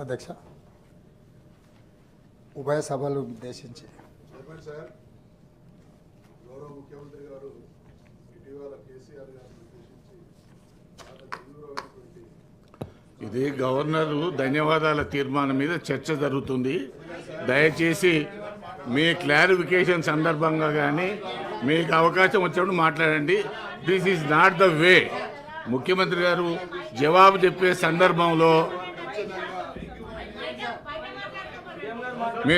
అధ్యక్ష. ఉభయ సభలు ఉద్దేశించి. Chairman sir. గౌరవ ముఖ్యమంత్రి గారు ఇటీవల కేసీఆర్ గారిని ఉద్దేశించి చాలా తీవ్రమైనటువంటి ఇది గవర్నర్ ధన్యవాదాల తీర్మానం మీద చర్చ జరుగుతుంది. దయచేసి మీ క్లారిఫికేషన్ సందర్భంగా కానీ మీకు అవకాశం వచ్చినప్పుడు మాట్లాడండి. This is not the way ముఖ్యమంత్రి గారు జవాబు చెప్పే సందర్భంలో మీ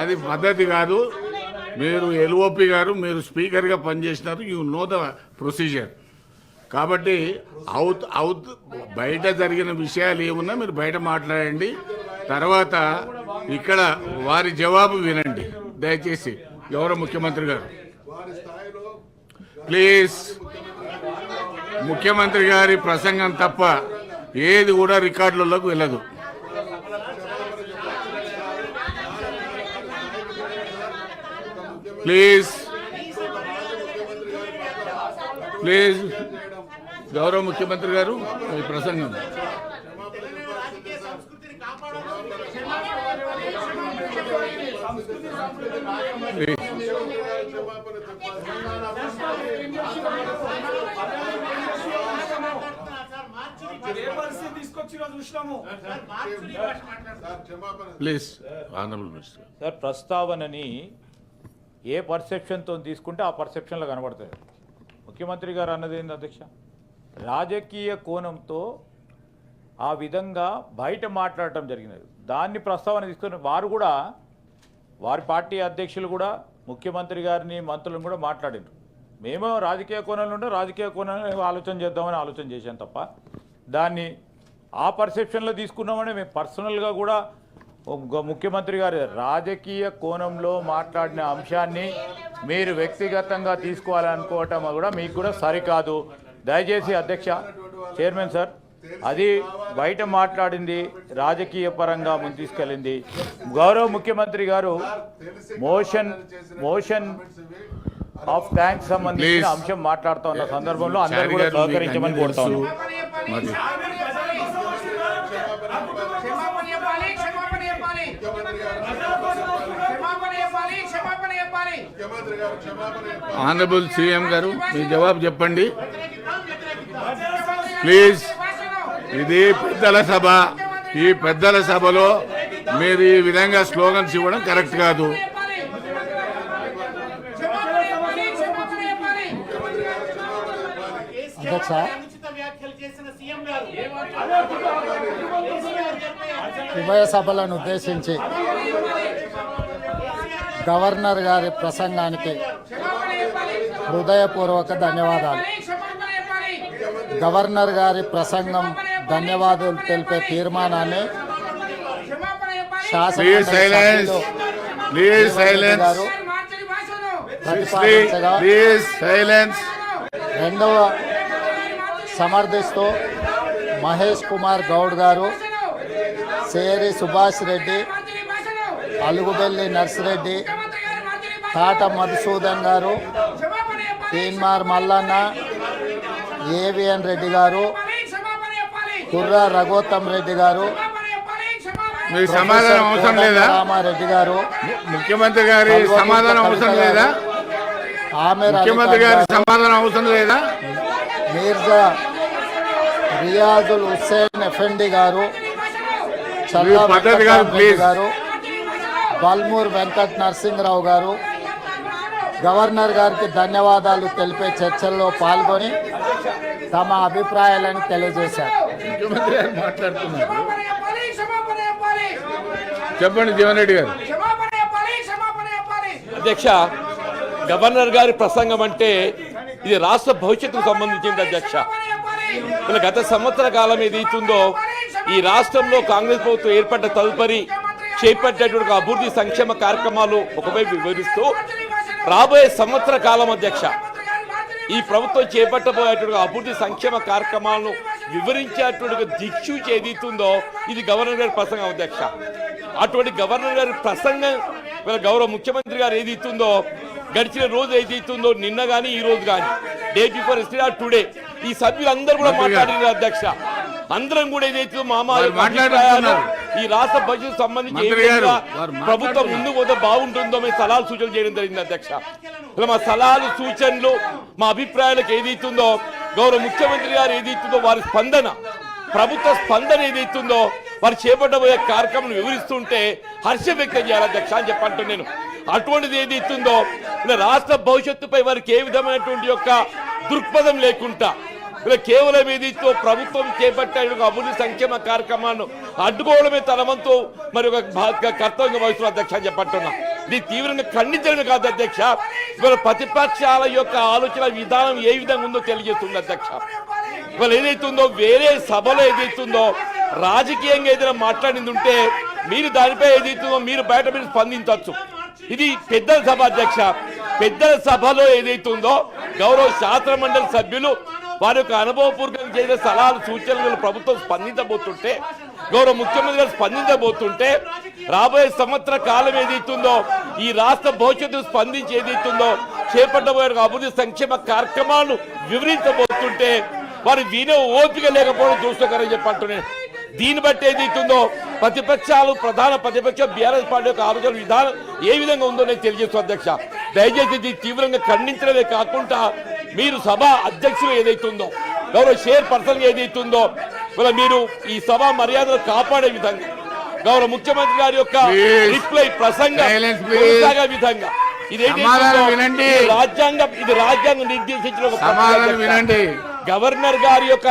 అది పద్ధతి కాదు. మీరు ఎల్ఓపి గారు మీరు స్పీకర్గా పనిచేసినారు. You know the procedure. కాబట్టి అవుత్ అవుత్ బయట జరిగిన విషయాలు ఏమున్నా మీరు బయట మాట్లాడండి. తర్వాత ఇక్కడ వారి జవాబు వినండి. దయచేసి గౌరవ ముఖ్యమంత్రి గారు. ప్లీజ్. ముఖ్యమంత్రి గారి ప్రసంగం తప్ప ఏది కూడా రికార్డులలోకి వెళ్ళదు. ప్లీజ్. ప్లీజ్. గౌరవ ముఖ్యమంత్రి గారు మీ ప్రసంగం. ప్లీజ్. ఆనరబుల్ మినిస్టర్ సార్ ప్రస్తావనని ఏ పర్సెప్షన్తో తీసుకుంటే ఆ పర్సెప్షన్లో కనబడుతుంది ముఖ్యమంత్రి గారు అన్నది ఏంది అధ్యక్ష? రాజకీయ కోణంతో ఆ విధంగా బయట మాట్లాడటం జరిగినది. దాన్ని ప్రస్తావన తీసుకుని వారు కూడా వారి పార్టీ అధ్యక్షులు కూడా ముఖ్యమంత్రి గారిని మంత్రులను కూడా మాట్లాడారు మేము రాజకీయ కోణంలో ఉంటే రాజకీయ కోణంలో ఆలోచన చేద్దామని ఆలోచన చేశాం తప్ప దాన్ని ఆ పర్సెప్షన్లో తీసుకున్నామని మేము పర్సనల్గా కూడా ముఖ్యమంత్రి గారు రాజకీయ కోణంలో మాట్లాడిన అంశాన్ని మీరు వ్యక్తిగతంగా తీసుకోవాలనుకోవటం కూడా మీకు కూడా సరికాదు. దయచేసి అధ్యక్ష చైర్మన్ సార్ అది బయట మాట్లాడింది రాజకీయ పరంగా ముందు తీసుకెళ్ళింది. గౌరవ ముఖ్యమంత్రి గారు మోషన్ మోషన్ ఆఫ్ థ్యాంక్స్ సంబంధించిన. అంశం మాట్లాడుతూ ఉన్న సందర్భంలో అందరూ కూడా సహకరించమని అన్ని ఆనరబుల్ సీఎం గారు మీ జవాబు చెప్పండి. ప్లీజ్ ఇది పెద్దల సభ. ఈ పెద్దల సభలో మీరు ఈ విధంగా స్లోగన్స్ ఇవ్వడం కరెక్ట్ కాదు. ఉభయ సభలను ఉద్దేశించి గవర్నర్ గారి ప్రసంగానికి హృదయపూర్వక ధన్యవాదాలు. గవర్నర్ గారి ప్రసంగం ధన్యవాదాలు తెలిపే తీర్మానాన్ని రెండవ సమర్థిస్తూ మహేష్ కుమార్ గౌడ్ గారు సేరి సుభాష్ రెడ్డి అలుగుబెల్లి నర్సిరెడ్డి తాట మధుసూదన్ గారు తీన్మార్ మల్లన్న ఏవిఎన్ రెడ్డి గారు కుర్ర రఘోత్తమ్ రెడ్డి గారు సమాధానం అవసరం లేదా? రామారెడ్డి గారు ముఖ్యమంత్రి గారి సమాధానం అవసరం లేదా? అలీ ముఖ్యమంత్రి గారి సమాధానం అవసరం లేదా? మీర్జా రియాజుల్ హుస్సేన్ ఎఫెండి గారు చల్లా. గారు బల్మూర్ వెంకట్ నరసింహరావు గారు గవర్నర్ గారికి ధన్యవాదాలు తెలిపే చర్చల్లో పాల్గొని తమ అభిప్రాయాలను తెలియజేశారు. చెప్పండి జీవన్ రెడ్డి గారు. అధ్యక్ష గవర్నర్ గారి ప్రసంగం అంటే ఇది రాష్ట్ర భవిష్యత్తుకు సంబంధించింది అధ్యక్ష. మన గత సంవత్సర కాలం ఏదైతుందో ఈ రాష్ట్రంలో కాంగ్రెస్ ప్రభుత్వం ఏర్పడ్డ తదుపరి చేపట్టేటువంటి అభివృద్ధి సంక్షేమ కార్యక్రమాలు ఒకవైపు వివరిస్తూ రాబోయే సంవత్సర కాలం అధ్యక్ష ఈ ప్రభుత్వం చేపట్టబోయేటువంటి అభివృద్ధి సంక్షేమ కార్యక్రమాలను వివరించేటువంటి దిక్సూచి ఏదైతుందో ఇది గవర్నర్ గారి ప్రసంగం అధ్యక్ష. అటువంటి గవర్నర్ గారి ప్రసంగం గౌరవ ముఖ్యమంత్రి గారు ఏది ఇస్తుందో గడిచిన రోజు ఏది ఇస్తుందో నిన్న కానీ ఈ రోజు కానీ డే బిఫోర్ ఎస్టీ టుడే ఈ సభ్యులందరూ కూడా. మాట్లాడినారు అధ్యక్ష. అందరం కూడా ఏదైతే మామ ఈ రాష్ట్ర బడ్జెట్ సంబంధించి ప్రభుత్వం. ముందు పోతే బాగుంటుందో మేము సలహాలు సూచనలు చేయడం జరిగింది అధ్యక్ష ఇలా మా సలహాలు సూచనలు మా అభిప్రాయాలకు ఏదైతుందో గౌరవ ముఖ్యమంత్రి గారు ఏదైతుందో వారి స్పందన ప్రభుత్వ స్పందన ఏదైతుందో వారు చేపట్టబోయే కార్యక్రమం వివరిస్తుంటే హర్షం వ్యక్తం చేయాలి అధ్యక్ష అని చెప్పంటూ నేను అటువంటిది ఏదైతుందో ఇలా రాష్ట్ర భవిష్యత్తుపై వారికి ఏ విధమైనటువంటి యొక్క దృక్పథం లేకుండా కేవలం ఏదితో ప్రభుత్వం చేపట్టే ఒక అభివృద్ధి సంక్షేమ కార్యక్రమాన్ని అడ్డుకోవడమే తనవంతు మరి ఒక భా- కర్తవ్యంగా వహిస్తున్న అధ్యక్ష అని చెప్పట్టున్నా. ఇది తీవ్రంగా ఖండించడం కాదు అధ్యక్ష. ఇవాళ ప్రతిపక్షాల యొక్క ఆలోచన విధానం ఏ విధంగా ఉందో తెలియజేస్తుంది అధ్యక్ష. ఇవాళ ఏదైతుందో వేరే సభలో ఏదైతుందో రాజకీయంగా ఏదైనా మాట్లాడింది ఉంటే మీరు దానిపై ఏదైతుందో మీరు బయట మీరు స్పందించవచ్చు. ఇది పెద్దల సభ అధ్యక్ష. పెద్దల సభలో ఏదైతుందో గౌరవ శాస్త్ర మండలి సభ్యులు వారి యొక్క అనుభవపూర్వకంగా చేసిన సలహాలు సూచనలు ప్రభుత్వం స్పందించబోతుంటే గౌరవ ముఖ్యమంత్రి గారు స్పందించబోతుంటే రాబోయే సంవత్సర కాలం ఏదైతుందో ఈ రాష్ట్ర భవిష్యత్తు స్పందించి ఏదైతుందో చేపట్టబోయే అభివృద్ధి సంక్షేమ కార్యక్రమాలు వివరించబోతుంటే వారు వినే ఓపిక లేకపోవడం చూసుకోగలని చెప్పంటున్నాను దీన్ని బట్టి ఏదైతుందో ప్రతిపక్షాలు ప్రధాన ప్రతిపక్ష బీఆర్ఎస్ పార్టీ యొక్క ఆలోచన విధానం ఏ విధంగా ఉందో నేను తెలియజేస్తూ అధ్యక్ష. దయచేసి ఇది తీవ్రంగా ఖండించడమే కాకుండా మీరు సభ అధ్యక్షులు ఏదైతుందో గౌరవ షేర్ పర్సన్ ఏదైతుందో ఇలా మీరు ఈ సభ మర్యాదలు కాపాడే విధంగా గౌరవ ముఖ్యమంత్రి గారి యొక్క. రిప్లై ప్రసంగం విధంగా ఇది వినండి. రాజ్యాంగం ఇది రాజ్యాంగం నిర్దేశించిన. వినండి గవర్నర్ గారి యొక్క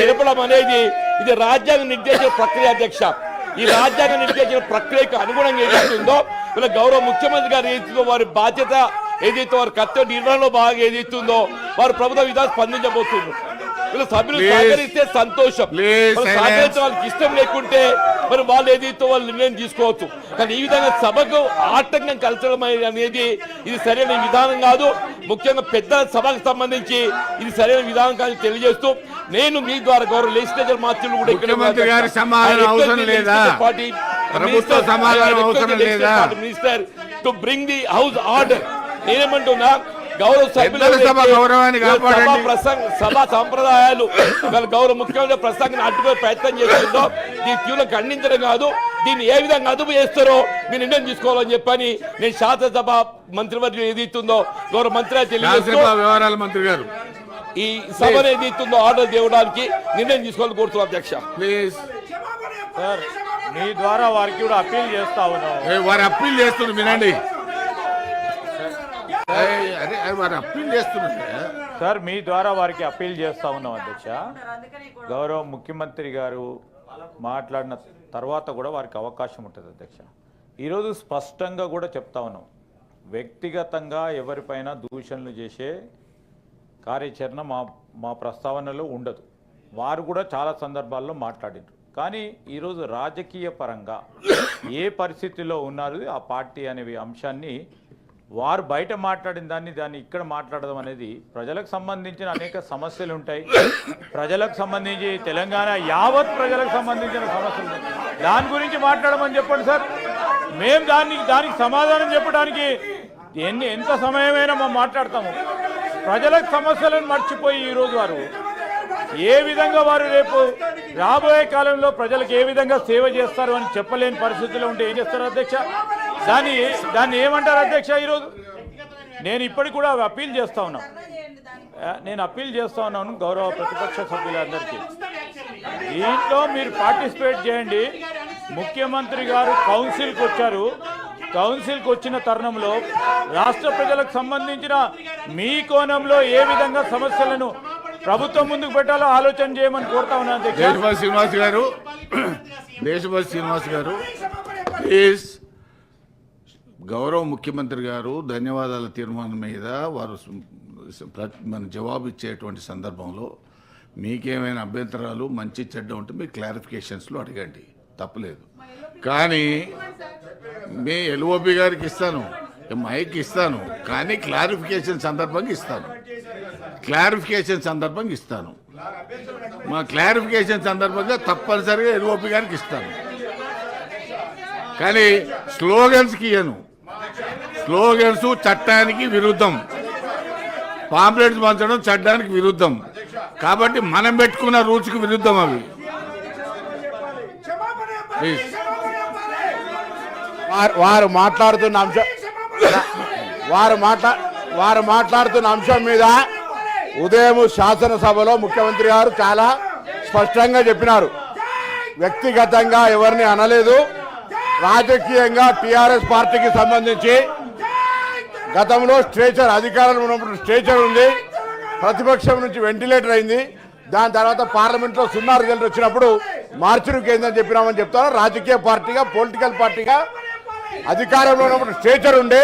తెలపడం అనేది ఇది రాజ్యాంగ నిర్దేశించిన ప్రక్రియ అధ్యక్ష ఈ రాజ్యాంగం నిర్దేశించిన ప్రక్రియకు అనుగుణంగా ఏదైతుందో ఇలా గౌరవ ముఖ్యమంత్రి గారు ఏదైతుందో వారి బాధ్యత ఏదైతే వారి కర్తవ్య నిర్వహణలో బాగా ఏదైతుందో వారు ప్రభుత్వ విధానం స్పందించబోతున్నారు. వీళ్ళు సభ్యులు. సహకరిస్తే సంతోషం. సహకరించే వాళ్ళకి ఇష్టం లేకుంటే మరి వాళ్ళు ఏదైతే వాళ్ళు నిర్ణయం తీసుకోవచ్చు కానీ ఈ విధంగా సభకు ఆటంకం కలచడం అనేది ఇది సరైన విధానం కాదు ముఖ్యంగా పెద్దల సభకు సంబంధించి ఇది సరైన విధానం కాదు తెలియజేస్తూ నేను మీ ద్వారా గౌరవ లెజిస్లేచర్ మాత్రులు కూడా ఇక్కడ సమాధానం అవసరం లేదా? ప్రభుత్వ సమాధానం అవసరం లేదా? Minister to bring the house order నేనేమంటున్నా గౌరవ సభ్యులు సభ సభ సభా సంప్రదాయాలు వాళ్ళ గౌరవ ముఖ్యమంత్రి ప్రసంగం అడ్డుకునే ప్రయత్నం చేస్తుందో దీన్ని తీవ్రంగా ఖండించడం కాదు దీన్ని ఏ విధంగా అదుపు చేస్తారో మీరు నిర్ణయం తీసుకోవాలని చెప్పని నేను శాసనసభ మంత్రివర్గం ఏదైతుందో గౌరవ మంత్రి వ్యవహారాల మంత్రి గారు. ఈ సభను ఏదైతుందో ఆర్డర్ తేవడానికి నిర్ణయం తీసుకోవాలని కోరుతున్నాను అధ్యక్ష. ప్లీజ్ సార్ మీ ద్వారా వారికి కూడా అప్పీల్ చేస్తా ఉన్నాం. ఏ, వారు అప్పీల్ చేస్తున్నారు వినండి. అరే అరే, అప్పీల్ చేస్తున్నారు సార్ మీ ద్వారా వారికి అప్పీల్ చేస్తా ఉన్నాం అధ్యక్ష. గౌరవ ముఖ్యమంత్రి గారు మాట్లాడిన తర్వాత కూడా వారికి అవకాశం ఉంటుంది అధ్యక్ష. ఈరోజు స్పష్టంగా కూడా చెప్తా ఉన్నాం. వ్యక్తిగతంగా ఎవరిపైన దూషణలు చేసే కార్యాచరణ మా మా ప్రస్తావనలో ఉండదు. వారు కూడా చాలా సందర్భాల్లో మాట్లాడినారు కానీ ఈరోజు రాజకీయ పరంగా ఏ పరిస్థితిలో ఉన్నారు ఆ పార్టీ అనే అంశాన్ని వారు బయట మాట్లాడిన దాన్ని దాన్ని ఇక్కడ మాట్లాడడం అనేది ప్రజలకు సంబంధించిన అనేక సమస్యలు ఉంటాయి. ప్రజలకు సంబంధించి తెలంగాణ యావత్ ప్రజలకు సంబంధించిన సమస్యలు దాని గురించి మాట్లాడమని చెప్పండి సార్. మేము దానికి దానికి సమాధానం చెప్పడానికి ఎన్ని ఎంత సమయమైనా మేము మాట్లాడతాము. ప్రజలకు సమస్యలను మర్చిపోయి ఈరోజు వారు ఏ విధంగా వారు రేపు రాబోయే కాలంలో ప్రజలకు ఏ విధంగా సేవ చేస్తారు అని చెప్పలేని పరిస్థితిలో ఉంటే ఏం చేస్తారు అధ్యక్ష? దాన్ని దాన్ని ఏమంటారు అధ్యక్ష ఈరోజు? నేను ఇప్పటికి కూడా అప్పీల్ చేస్తా ఉన్నాను నేను అప్పీల్ చేస్తా ఉన్నాను గౌరవ ప్రతిపక్ష సభ్యులందరికీ. దీంట్లో మీరు పార్టిసిపేట్ చేయండి. ముఖ్యమంత్రి గారు కౌన్సిల్కి వచ్చారు. కౌన్సిల్కి వచ్చిన తరుణంలో రాష్ట్ర ప్రజలకు సంబంధించిన మీ కోణంలో ఏ విధంగా సమస్యలను ప్రభుత్వం ముందుకు పెట్టాలో ఆలోచన చేయమని కోరుతా ఉన్నాను అధ్యక్ష. శ్రీనివాస్ గారు దేశపతి శ్రీనివాస్ గారు ప్లీజ్. గౌరవ ముఖ్యమంత్రి గారు ధన్యవాదాల తీర్మానం మీద వారు మన జవాబు ఇచ్చేటువంటి సందర్భంలో మీకేమైనా అభ్యంతరాలు మంచి చెడ్డ ఉంటే మీ క్లారిఫికేషన్స్లో అడగండి. తప్పలేదు. కానీ మీ ఎల్ఓపి గారికి ఇస్తాను మైక్ ఇస్తాను కానీ క్లారిఫికేషన్ సందర్భంగా ఇస్తాను. క్లారిఫికేషన్ సందర్భంగా ఇస్తాను. మా క్లారిఫికేషన్ సందర్భంగా తప్పనిసరిగా ఎల్ఓపి గారికి ఇస్తాను. కానీ స్లోగన్స్కి ఇయ్యను. స్లోగన్స్ చట్టానికి విరుద్ధం. పాంప్లెట్స్ పంచడం చట్టానికి విరుద్ధం. కాబట్టి మనం పెట్టుకున్న రూల్స్కి విరుద్ధం అవి. వారు వారు మాట్లాడుతున్న అంశం వారు మాట్లా వారు మాట్లాడుతున్న అంశం మీద ఉదయం శాసనసభలో ముఖ్యమంత్రి గారు చాలా స్పష్టంగా చెప్పినారు. వ్యక్తిగతంగా ఎవరిని అనలేదు. రాజకీయంగా టిఆర్ఎస్ పార్టీకి సంబంధించి గతంలో స్ట్రేచర్ అధికారంలో ఉన్నప్పుడు స్ట్రేచర్ ఉంది. ప్రతిపక్షం నుంచి వెంటిలేటర్ అయింది. దాని తర్వాత పార్లమెంట్లో సున్నా రిజల్ట్ వచ్చినప్పుడు మార్చురుకి ఏందని చెప్పినామని చెప్తారు. రాజకీయ పార్టీగా పొలిటికల్ పార్టీగా అధికారంలో ఉన్నప్పుడు స్ట్రేచర్ ఉండే.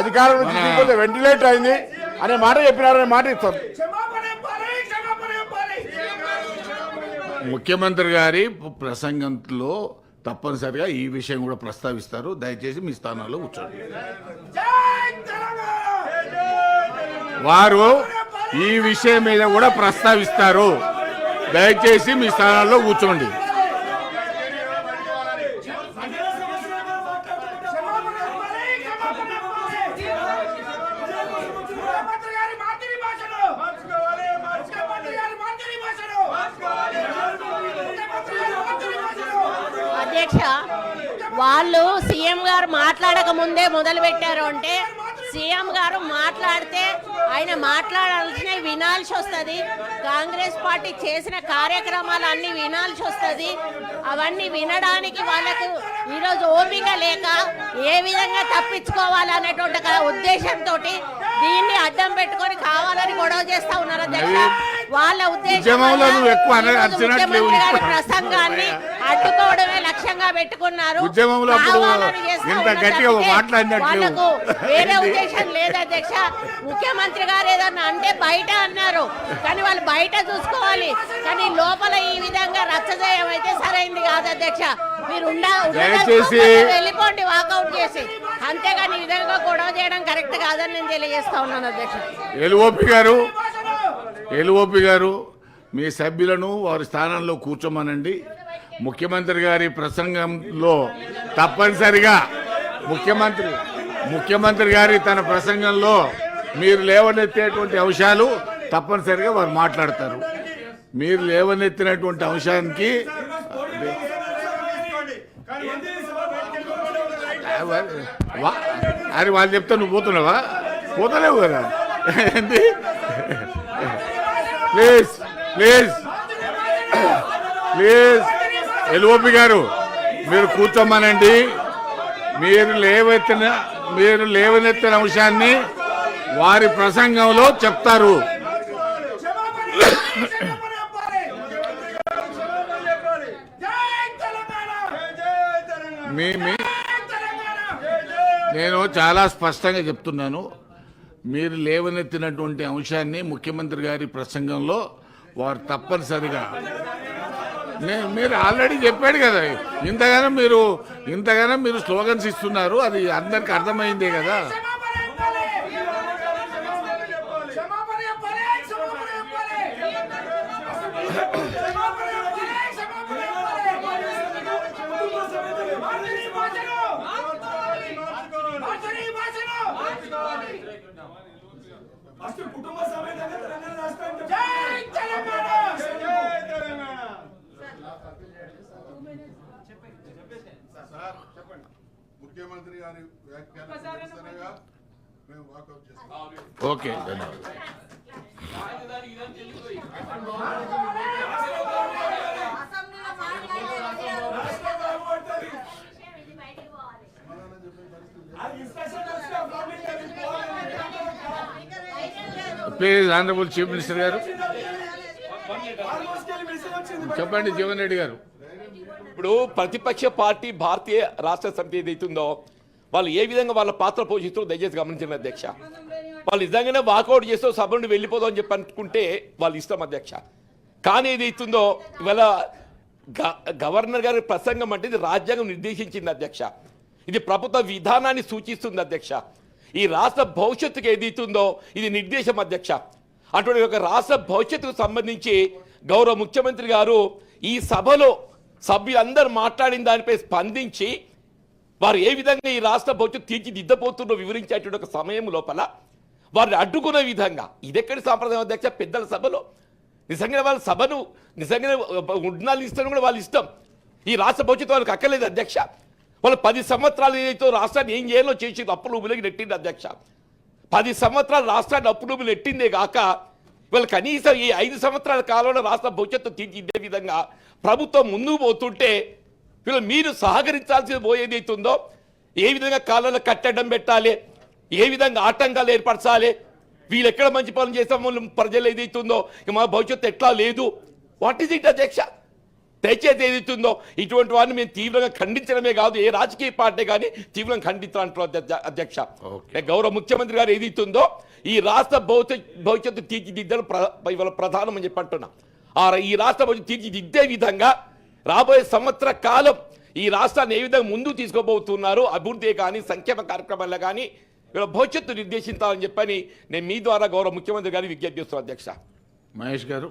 అధికారం నుంచి వెంటిలేటర్ అయింది. అనే మాట చెప్పినారనే మాట ఇస్తాం. క్షమాపణ చెప్పాలి క్షమాపణ చెప్పాలి ముఖ్యమంత్రి గారి ప్రసంగంలో తప్పనిసరిగా ఈ విషయం కూడా ప్రస్తావిస్తారు. దయచేసి మీ స్థానాల్లో కూర్చోండి. వారు ఈ విషయం మీద కూడా ప్రస్తావిస్తారు. దయచేసి మీ స్థానాల్లో కూర్చోండి. అధ్యక్ష వాళ్ళు సీఎం గారు మాట్లాడక ముందే మొదలు పెట్టారు అంటే సీఎం గారు మాట్లాడితే ఆయన మాట్లాడాల్సిన వినాల్సి వస్తుంది. కాంగ్రెస్ పార్టీ చేసిన కార్యక్రమాలు అన్ని వినాల్సి వస్తుంది. అవన్నీ వినడానికి వాళ్ళకు ఈరోజు ఓపిక లేక ఏ విధంగా తప్పించుకోవాలనేటువంటి ఉద్దేశంతో దీన్ని అడ్డం పెట్టుకొని కావాలని గొడవ చేస్తా ఉన్నారు అధ్యక్ష. వాళ్ళ ఉద్దేశం. ప్రసంగాన్ని అడ్డుకోవడమే లక్ష్యంగా పెట్టుకున్నారు. ఉద్యమంలో ఇంత గట్టిగా వేరే? ఉద్దేశం లేదు అధ్యక్ష. ముఖ్యమంత్రి గారు ఏదన్నా అంటే బయట అన్నారు. కానీ వాళ్ళు బయట చూసుకోవాలి. కానీ లోపల ఈ విధంగా రచ్చ చేయమైతే సరైంది కాదు అధ్యక్ష. మీరు వెళ్ళిపోండి వాకౌట్ చేసి. అంతేగాని ఈ విధంగా గొడవ చేయడం కరెక్ట్ కాదని నేను తెలియజేస్తా ఉన్నాను అధ్యక్ష. ఎలుఓపి గారు ఎలుఓపి గారు మీ సభ్యులను వారి స్థానంలో కూర్చోమనండి. ముఖ్యమంత్రి గారి ప్రసంగంలో తప్పనిసరిగా ముఖ్యమంత్రి ముఖ్యమంత్రి గారి తన ప్రసంగంలో మీరు లేవనెత్తేటువంటి అంశాలు తప్పనిసరిగా వారు మాట్లాడతారు. మీరు లేవనెత్తినటువంటి అంశానికి వా- అరే వాళ్ళు చెప్తే నువ్వు పోతున్నావా? పోతలేవు కదా. ఏంటి ప్లీజ్ ప్లీజ్ ప్లీజ్. ఎల్ఓపి గారు మీరు కూర్చోమనండి. మీరు లేవెత్తిన మీరు లేవనెత్తిన అంశాన్ని వారి ప్రసంగంలో చెప్తారు. మీ నేను చాలా స్పష్టంగా చెప్తున్నాను. మీరు లేవనెత్తినటువంటి అంశాన్ని ముఖ్యమంత్రి గారి ప్రసంగంలో వారు తప్పనిసరిగా నే- మీరు ఆల్రెడీ చెప్పాడు కదా ఇంతగానో మీరు ఇంతగానో మీరు స్లోగన్స్ ఇస్తున్నారు అది అందరికి అర్థమైందే కదా. క్షమాపణ చెప్పాలి సార్ చెప్పండి. ముఖ్యమంత్రి గారి వ్యాఖ్యానం మేము వాకౌట్ చేస్తాం. Okay please honourable chief minister గారు. చెప్పండి జీవన్ రెడ్డి గారు. ఇప్పుడు ప్రతిపక్ష పార్టీ భారతీయ రాష్ట్ర సమితి ఏదైతుందో వాళ్ళు ఏ విధంగా వాళ్ళ పాత్ర పోషిస్తారో దయచేసి గమనించండి అధ్యక్ష. వాళ్ళు నిజంగానే వాకౌట్ చేస్తూ సభ నుండి వెళ్ళిపోదాం అని చెప్పి అనుకుంటే వాళ్ళు ఇష్టం అధ్యక్ష. కానీ ఏదైతుందో ఇవాళ గ- గవర్నర్ గారి ప్రసంగం అంటే ఇది రాజ్యాంగం నిర్దేశించింది అధ్యక్ష. ఇది ప్రభుత్వ విధానాన్ని సూచిస్తుంది అధ్యక్ష. ఈ రాష్ట్ర భవిష్యత్తుకు ఏదైతుందో ఇది నిర్దేశం అధ్యక్ష. అటువంటి ఒక రాష్ట్ర భవిష్యత్తుకు సంబంధించి గౌరవ ముఖ్యమంత్రి గారు ఈ సభలో సభ్యులందరూ మాట్లాడిన దానిపై స్పందించి వారు ఏ విధంగా ఈ రాష్ట్ర భవిష్యత్తు తీర్చిదిద్దబోతుందో వివరించేటువంటి ఒక సమయం లోపల వారిని అడ్డుకునే విధంగా ఇదెక్కడి సాంప్రదాయం అధ్యక్ష పెద్దల సభలో? నిజంగా వాళ్ళ సభను నిజంగా ఉండాలి ఇష్టం కూడా వాళ్ళ ఇష్టం. ఈ రాష్ట్ర భవిష్యత్తు వాళ్ళకి అక్కర్లేదు అధ్యక్ష. వాళ్ళు పది సంవత్సరాలు ఏదైతే రాష్ట్రాన్ని ఏం చేయాలో చేసి అప్పులు ఊబిలోకి నెట్టింది అధ్యక్ష. పది సంవత్సరాలు రాష్ట్రాన్ని అప్పులు నెట్టిందే కాక వీళ్ళు కనీసం ఈ ఐదు సంవత్సరాల కాలంలో రాష్ట్ర భవిష్యత్తు తీర్చిదే విధంగా ప్రభుత్వం ముందుకు పోతుంటే వీళ్ళు మీరు సహకరించాల్సి పోయేది అవుతుందో ఏ విధంగా కాలంలో కట్టడం పెట్టాలి ఏ విధంగా ఆటంకాలు ఏర్పరచాలి వీళ్ళు ఎక్కడ మంచి పనులు చేస్తామో ప్రజలు ఏదైతుందో మా భవిష్యత్తు ఎట్లా లేదు. వాట్ ఈజ్ ఇట్ అధ్యక్ష? దయచేసి ఏదైతుందో ఇటువంటి వారిని మేము తీవ్రంగా ఖండించడమే కాదు ఏ రాజకీయ పార్టీ కానీ తీవ్రంగా ఖండించాలంటారు అధ్యక్ష- అధ్యక్ష. గౌరవ ముఖ్యమంత్రి గారు ఏదైతుందో ఈ రాష్ట్ర భవిష్యత్ భవిష్యత్తు తీర్చిదిద్దడం ఇవాళ ప్రధానం అని చెప్పి అంటున్నా. ఆ ర- ఈ రాష్ట్ర భవిష్యత్తు తీర్చిదిద్దే విధంగా రాబోయే సంవత్సర కాలం ఈ రాష్ట్రాన్ని ఏ విధంగా ముందుకు తీసుకోబోతున్నారు అభివృద్ధి కానీ సంక్షేమ కార్యక్రమాల్లో కానీ వీళ్ళ భవిష్యత్తు నిర్దేశించాలని చెప్పని నేను మీ ద్వారా గౌరవ ముఖ్యమంత్రి గారిని విజ్ఞప్తి చేస్తున్నాను అధ్యక్ష. మహేష్ గారు.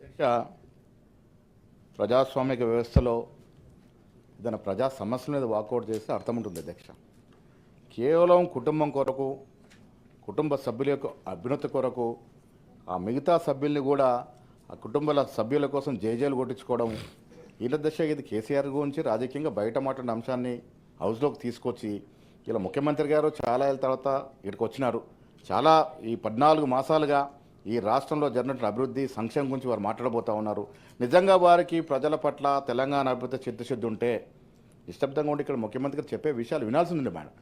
అధ్యక్ష, ప్రజాస్వామిక వ్యవస్థలో ఏదైనా ప్రజా సమస్యల మీద వాకౌట్ చేస్తే అర్థం ఉంటుంది అధ్యక్ష. కేవలం కుటుంబం కొరకు కుటుంబ సభ్యుల యొక్క అభ్యున్నతి కొరకు ఆ మిగతా సభ్యుల్ని కూడా ఆ కుటుంబాల సభ్యుల కోసం జేజేలు కొట్టించుకోవడం వీళ్ళ దశ ఇది కేసీఆర్ గురించి రాజకీయంగా బయట మాట్లాడిన అంశాన్ని హౌస్లోకి తీసుకొచ్చి ఇలా ముఖ్యమంత్రి గారు చాలా ఏళ్ళ తర్వాత ఇక్కడికి వచ్చినారు. చాలా ఈ పద్నాలుగు మాసాలుగా ఈ రాష్ట్రంలో జరిగినటువంటి అభివృద్ధి సంక్షేమం గురించి వారు మాట్లాడబోతా ఉన్నారు. నిజంగా వారికి ప్రజల పట్ల తెలంగాణ అభివృద్ధి చిత్తశుద్ధి ఉంటే నిశ్శబ్దంగా ఉండి ఇక్కడ ముఖ్యమంత్రి చెప్పే విషయాలు వినాల్సి ఉంది మేడం.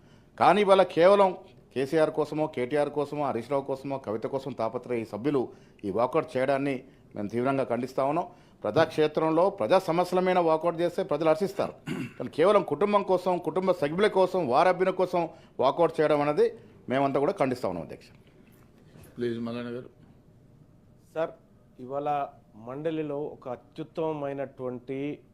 కానీ ఇవాళ కేవలం కేసీఆర్ కోసమో కేటీఆర్ కోసమో హరీష్ రావు కోసమో కవిత కోసం తాపత్రయ ఈ సభ్యులు ఈ వాకౌట్ చేయడాన్ని మేము తీవ్రంగా ఖండిస్తా ఉన్నాం. ప్రజాక్షేత్రంలో ప్రజా సమస్యల మీద వాకౌట్ చేస్తే ప్రజలు హర్షిస్తారు. కానీ కేవలం కుటుంబం కోసం కుటుంబ సభ్యుల కోసం వారభ్యుల కోసం వాకౌట్ చేయడం అనేది మేమంతా కూడా ఖండిస్తా ఉన్నాం అధ్యక్ష. ప్లీజ్ మల్లన్న గారు. సార్ ఇవాళ మండలిలో ఒక అత్యుత్తమమైనటువంటి